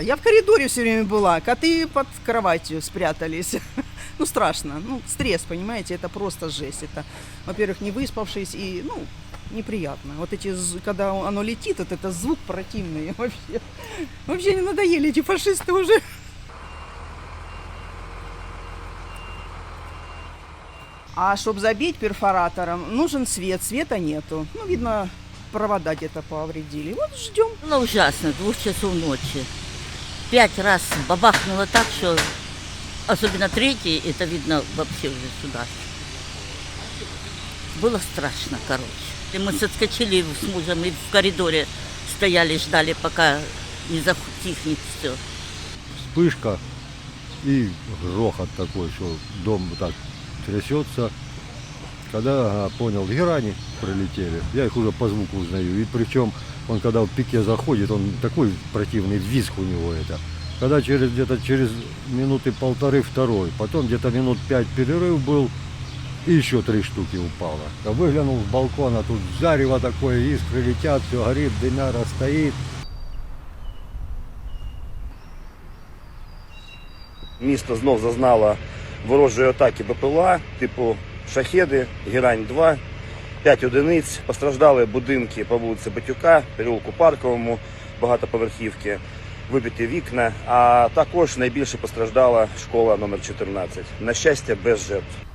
Я в коридоре все время была, коты под кроватью спрятались. Ну, страшно. Ну, стресс, понимаете, это просто жесть. Это, во-первых, не выспавшись и, ну, неприятно. Вот эти, когда оно летит, вот это звук противный вообще. Вообще не надоели эти фашисты уже. А чтобы забить перфоратором, нужен свет. Света нету. Ну, видно, провода где-то повредили. Вот ждем. Ну, ужасно, двух часов ночи. Пять раз бабахнуло так, что особенно третий, это видно вообще уже сюда. Было страшно, короче. И мы соскочили с мужем и в коридоре стояли, ждали, пока не затихнет все. вспышка и грохот такой, что дом так трясется. Когда ага, понял, герани прилетели, я их уже по звуку узнаю. И причем он когда в пике заходит, он такой противный визг у него это. Когда через где-то через минуты полторы второй, потом где-то минут пять перерыв был, и еще три штуки упало. Я выглянул с балкона, тут зарево такое, искры летят, все горит, дымяра стоит. Місто знов зазнало ворожої атаки БПЛА, типу шахеди, Герань-2, 5 одиниць. Постраждали будинки по вулиці Батюка, переулку Парковому, багатоповерхівки, вибиті вікна. А також найбільше постраждала школа номер 14. На щастя, без жертв.